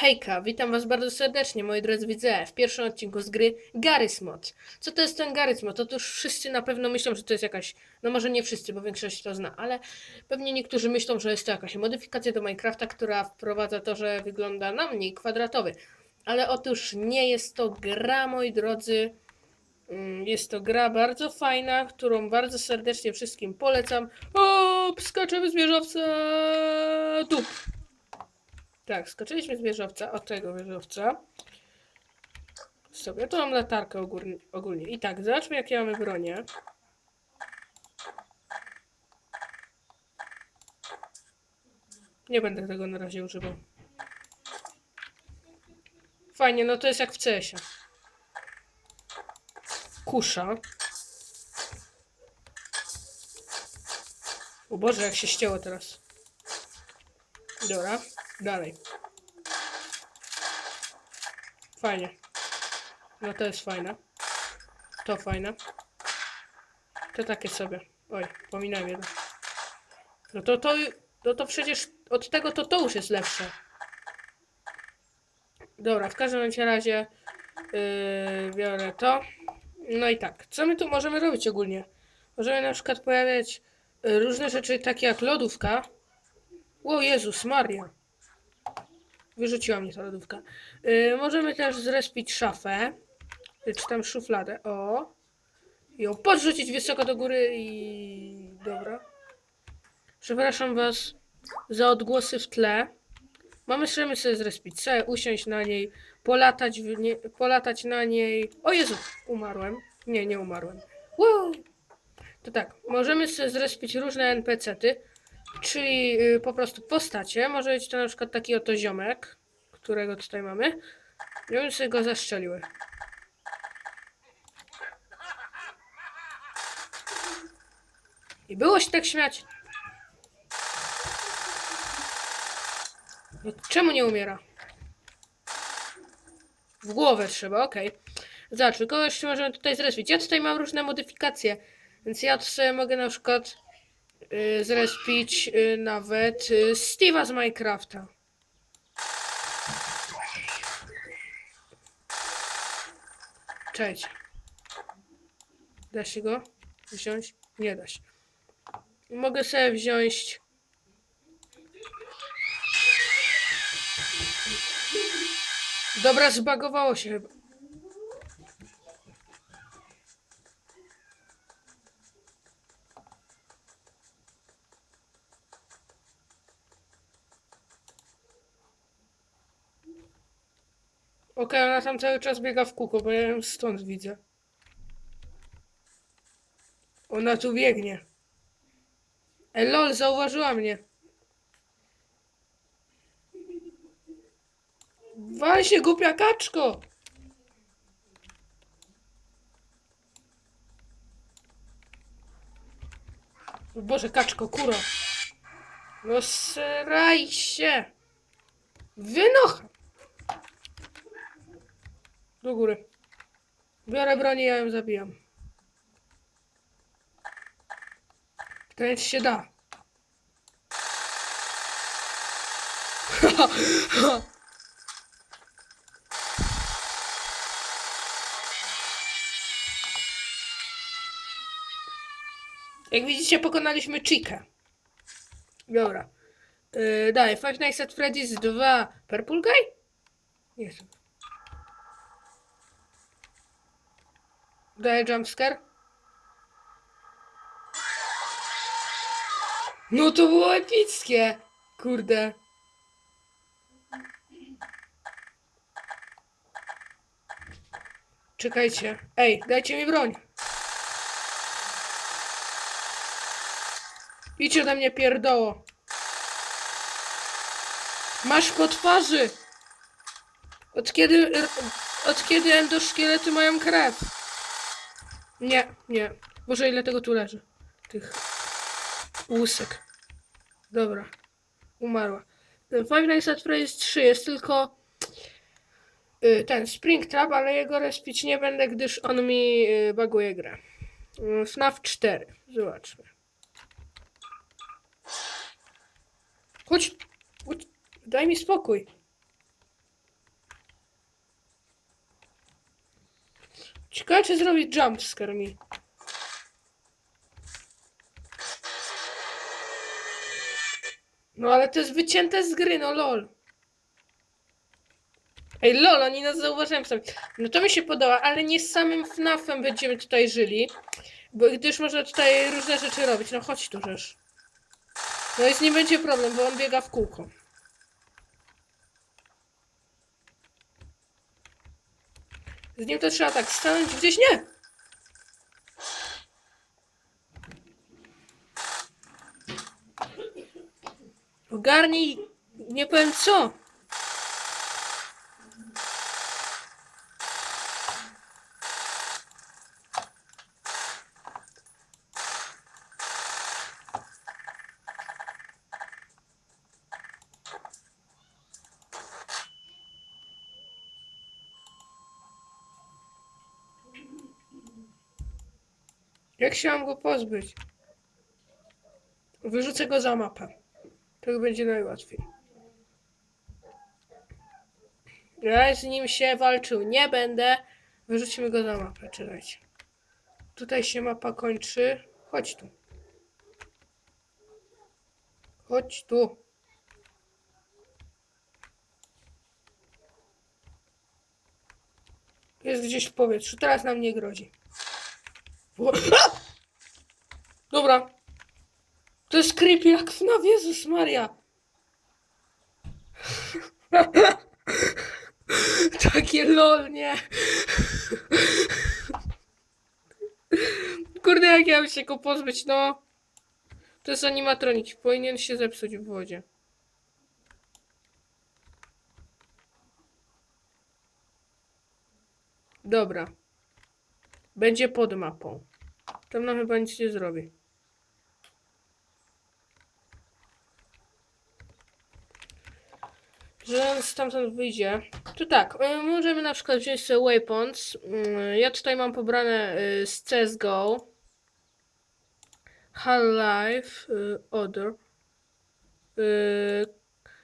Hejka, witam was bardzo serdecznie, moi drodzy widzowie, w pierwszym odcinku z gry Garry's Mod. Co to jest ten Garry's Mod? Otóż wszyscy na pewno myślą, że to jest jakaś, no może nie wszyscy, bo większość to zna, ale pewnie niektórzy myślą, że jest to jakaś modyfikacja do Minecrafta, która wprowadza to, że wygląda na mniej kwadratowy. Ale otóż nie jest to gra, moi drodzy. Mm, Jest to gra bardzo fajna, którą bardzo serdecznie wszystkim polecam. O, skaczemy z wieżowca! Tak, skoczyliśmy z wieżowca, od tego wieżowca. Sobie, tu mam latarkę ogólnie, ogólnie. I tak, zobaczmy jakie mamy bronie. Nie będę tego na razie używał. Fajnie, no to jest jak w CS-ie. Kusza. O Boże, jak się ścięło teraz. Dobra, dalej. Fajnie. No to jest fajne. To fajne. To takie sobie. Oj, pominąłem jedno. No to to, no to przecież od tego to to już jest lepsze. Dobra, w każdym razie yy, biorę to. No i tak, co my tu możemy robić ogólnie? Możemy na przykład pojawiać y, różne rzeczy takie jak lodówka. O Jezus Maria. Wyrzuciła mnie ta lodówka. Yy, możemy też zrespić szafę. Y, Czy tam szufladę. O. Ją podrzucić wysoko do góry i... Dobra. Przepraszam was za odgłosy w tle. Mamy sobie zrespić sobie, usiąść na niej, polatać, nie, polatać na niej. O Jezu, umarłem. Nie, nie umarłem. Wow. To tak, możemy sobie zrespić różne NPC-ty, czyli y, po prostu postacie. Może być to na przykład taki oto ziomek, którego tutaj mamy. I bym sobie go zastrzeliły. I było się tak śmiać. No, czemu nie umiera? W głowę trzeba, okej. Zobacz, kogo jeszcze możemy tutaj zrespić? Ja tutaj mam różne modyfikacje, więc ja tu sobie mogę na przykład zrespić y, nawet y, Steve'a z Minecrafta. Cześć. Da się go wziąć? Nie da się. Mogę sobie wziąć Dobra, zbagowało się chyba. Okej, ona tam cały czas biega w kółko, bo ja ją stąd widzę. Ona tu biegnie. E lol, zauważyła mnie. Wal się, głupia kaczko! O Boże, kaczko, kuro. No się! Wynocha! Do góry. Biorę broni, ja ją zabijam. Kręć się da. Jak widzicie, pokonaliśmy Chikę. Dobra. Yy, dalej, Five Nights at Freddy's 2 Purple Guy? Nie wiem. Daję jumpscare? No to było epickie! Kurde. Czekajcie. Ej, dajcie mi broń. Idź ode mnie pierdoło. Masz po twarzy. Od kiedy, od kiedy endoszkielety mają krew? Nie, nie. Boże, ile tego tu leży? Tych łusek. Dobra. Umarła. Ten Five Nights at Freddy's 3 jest tylko y, ten Springtrap, ale jego respić nie będę, gdyż on mi y, baguje grę. Y, FNAF 4. Zobaczmy. Chodź, daj mi spokój. Ciekawe, czy zrobi jumpscare mi. No ale to jest wycięte z gry, no lol. Ej, lol, oni nas zauważyłem sobie. No to mi się podoba, ale nie z samym FNAF-em będziemy tutaj żyli. Bo gdyż można tutaj różne rzeczy robić. No chodź tu, rzecz. No i z nim będzie problem, bo on biega w kółko. Z nim to trzeba tak stanąć gdzieś nie. Ogarnij, nie powiem co. Mam go pozbyć? Wyrzucę go za mapę. Tak będzie najłatwiej. Ja z nim się walczył nie będę. Wyrzucimy go za mapę, czekajcie. Tutaj się mapa kończy. Chodź tu. Chodź tu. Jest gdzieś w powietrzu. Teraz nam nie grozi. Dobra. To jest creepy jak FNAF, Jezus Maria. Takie lol, nie. Kurde, jak ja bym się go pozbyć, no. To jest animatronik, powinien się zepsuć w wodzie. Dobra. Będzie pod mapą. Tam nam chyba nic nie zrobi. Że stamtąd wyjdzie. To tak, y, możemy na przykład wziąć sobie weapons. Y, Ja tutaj mam pobrane y, z CSGO. Half-Life, Other. Y,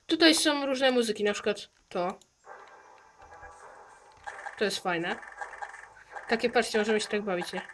Tutaj są różne muzyki, na przykład to. To jest fajne. Takie, patrzcie, możemy się tak bawić, nie?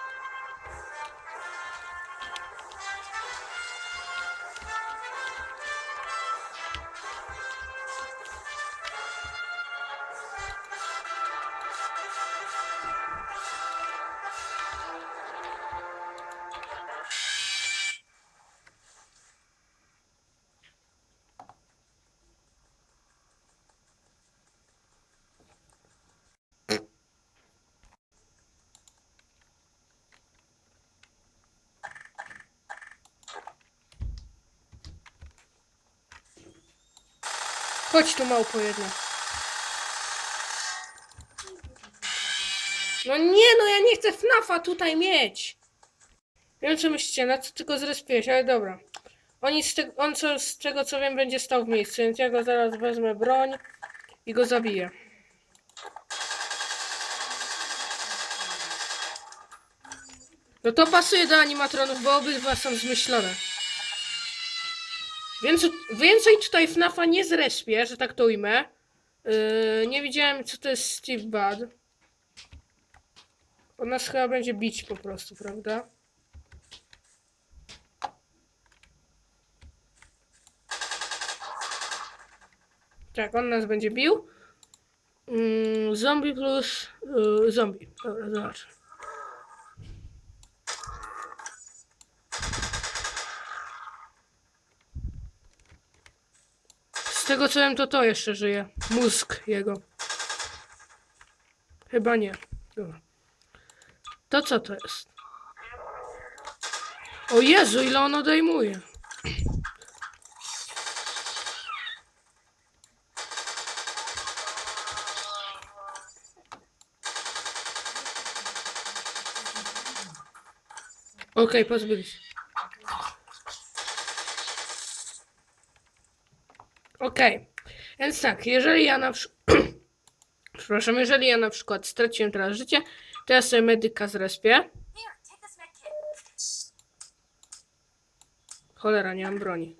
Chodź tu małpo jedna. No nie, no ja nie chcę FNAFa tutaj mieć. Wiem co myślicie, na co tylko zrespiłeś, ale dobra. Oni z te, on co, z tego co wiem będzie stał w miejscu, więc ja go zaraz wezmę broń i go zabiję. No to pasuje do animatronów, bo obydwa są zmyślone. Więcej, więcej tutaj FNAFa nie zrespię, że tak to ujmę. Yy, nie widziałem, co to jest Steve Bad. On nas chyba będzie bić po prostu, prawda? Tak, on nas będzie bił. Mm, zombie plus yy, zombie. Dobra, zobacz. Co wiem, to to jeszcze żyje. Mózg jego. Chyba nie. Dobra. To co to jest? O Jezu, ile on odejmuje. Okej, się. Okej, więc tak, jeżeli ja na przy- Przepraszam, jeżeli ja na przykład straciłem teraz życie, to ja sobie medyka zrespię. Cholera, nie mam broni.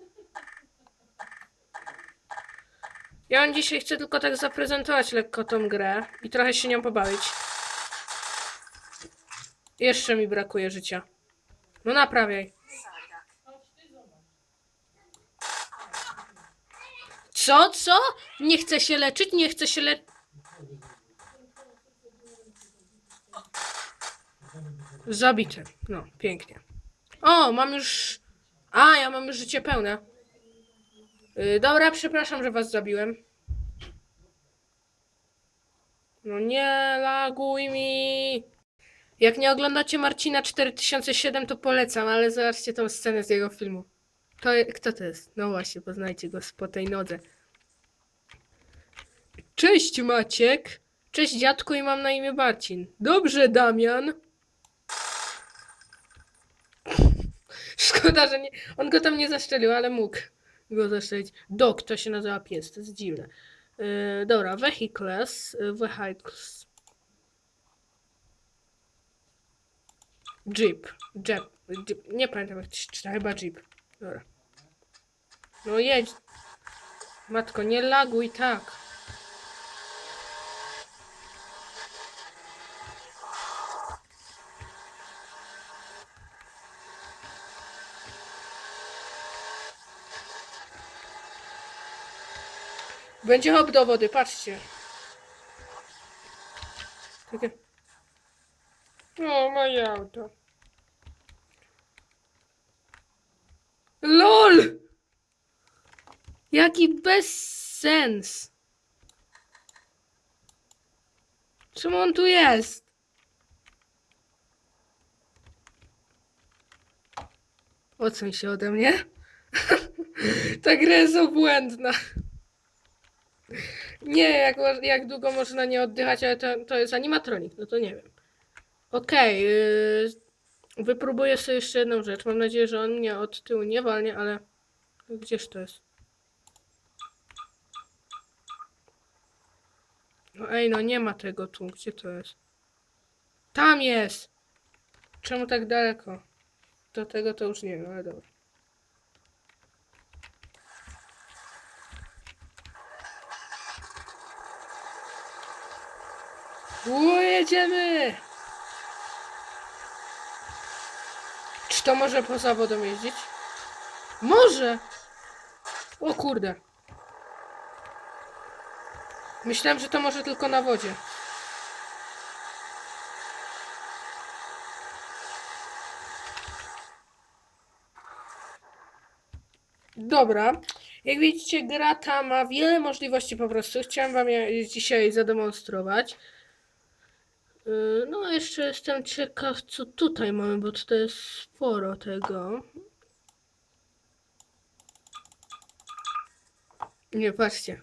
Ja on dzisiaj chcę tylko tak zaprezentować lekko tą grę i trochę się nią pobawić. Jeszcze mi brakuje życia. No naprawiaj. Co, co? Nie chce się leczyć? Nie chce się leczyć? Zabity. No, pięknie. O, mam już... A, ja mam już życie pełne. Yy, dobra, przepraszam, że was zabiłem. No nie laguj mi. Jak nie oglądacie Marcina 4007, to polecam, ale zobaczcie tą scenę z jego filmu. To, kto to jest? No właśnie, poznajcie go po tej nodze. Cześć Maciek. Cześć dziadku i mam na imię Marcin. Dobrze, Damian. Szkoda, że nie, on go tam nie zaszczelił, ale mógł go zaszczelić. Dog to się nazywa pies, to jest dziwne. Yy, dobra, vehicles, yy, vehicles. Jeep, Jeep, Jeep, nie pamiętam jak to się czyta, chyba Jeep. Dobra. No jedź. Matko, nie laguj tak. Będzie hop do wody, patrzcie. Takie. O, moje auto. LOL! Jaki bezsens! Czemu on tu jest? Odsuń się ode mnie. Ta gra jest obłędna. Nie, jak, jak długo można nie oddychać, ale to, to jest animatronik, no to nie wiem. Okej, yy, wypróbuję sobie jeszcze jedną rzecz. Mam nadzieję, że on mnie od tyłu nie walnie, ale gdzież to jest? No ej, no nie ma tego tu. Gdzie to jest? Tam jest! Czemu tak daleko? Do tego to już nie wiem, ale dobra. Ło, jedziemy! Czy to może poza wodą jeździć? Może! O kurde. Myślałem, że to może tylko na wodzie. Dobra. Jak widzicie, gra ta ma wiele możliwości po prostu. Chciałem wam je dzisiaj zademonstrować. Yy, No, jeszcze jestem ciekaw, co tutaj mamy, bo tutaj jest sporo tego. Nie, patrzcie.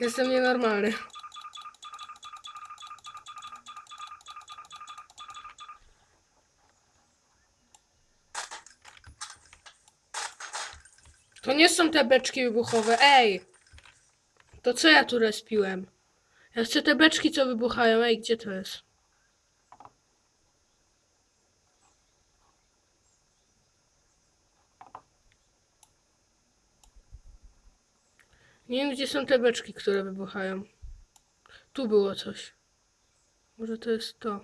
Jestem nienormalny. To nie są te beczki wybuchowe. Ej! To co ja tu respiłem? Ja chcę te beczki, co wybuchają. Ej, gdzie to jest? Nie wiem, gdzie są te beczki, które wybuchają. Tu było coś. Może to jest to.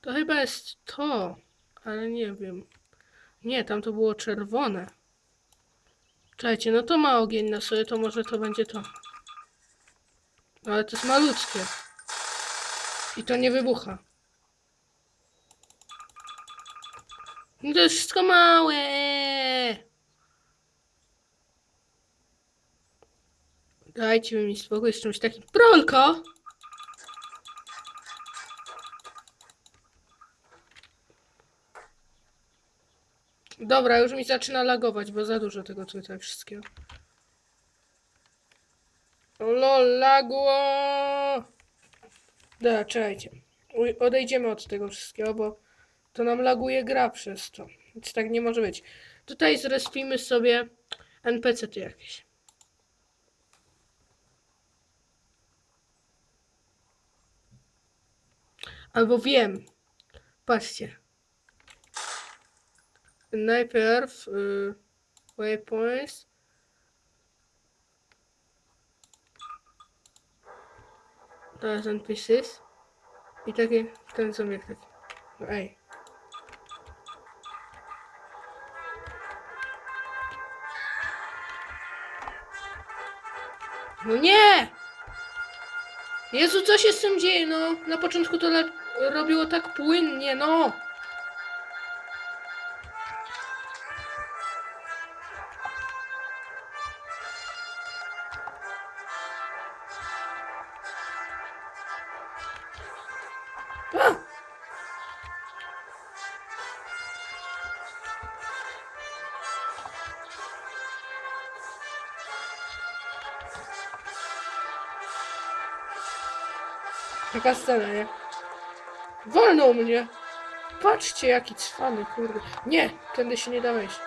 To chyba jest to, ale nie wiem. Nie, tam to było czerwone. Czekajcie, no to ma ogień na sobie, to może to będzie to. No, ale to jest malutkie. I to nie wybucha. No to jest wszystko małe. Dajcie mi spokój z czymś takim. Prolko! Dobra, już mi zaczyna lagować, bo za dużo tego tutaj wszystkiego. Lol, lagło! Dobra, czekajcie. Odejdziemy od tego wszystkiego, bo to nam laguje gra przez to. Więc tak nie może być. Tutaj zrespimy sobie NPC-ty jakieś. Albo wiem. Patrzcie. Najpierw y, waypoints. Teraz NPCs. I takie, ten zombie taki. No ej. No nie! Jezu, co się z tym dzieje, no? Na początku to robiło tak płynnie, no! Taka scena, nie? Wolną mnie! Patrzcie, jaki cwany, kurde. Nie, tędy się nie da wejść.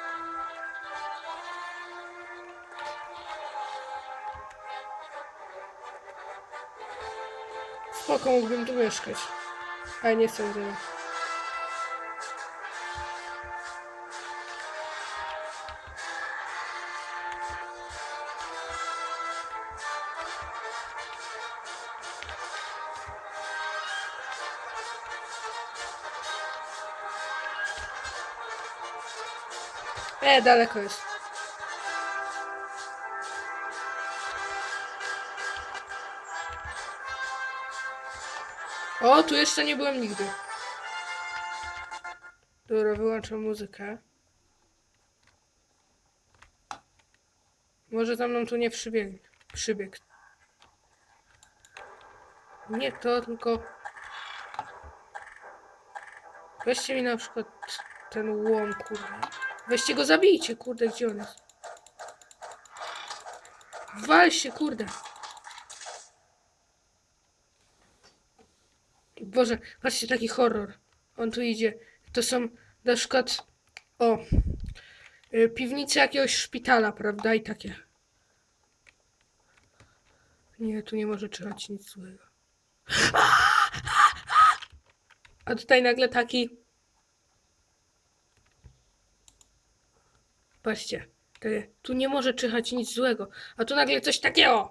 Spoko, mógłbym tu mieszkać. Ale nie chcę tego. Daleko jest. O, tu jeszcze nie byłem nigdy. Dobra, wyłączam muzykę. Może za mną tu nie przybiegł. Przybiegł. Nie to, tylko... Weźcie mi na przykład ten łom, kurde. Weźcie go, zabijcie, kurde, gdzie on jest? Wal się, kurde. Boże, patrzcie, taki horror. On tu idzie. To są na przykład, o, y, piwnice jakiegoś szpitala, prawda? I takie. Nie, tu nie może czyhać nic złego. A tutaj nagle taki Patrzcie, tu nie może czyhać nic złego, a tu nagle coś takiego.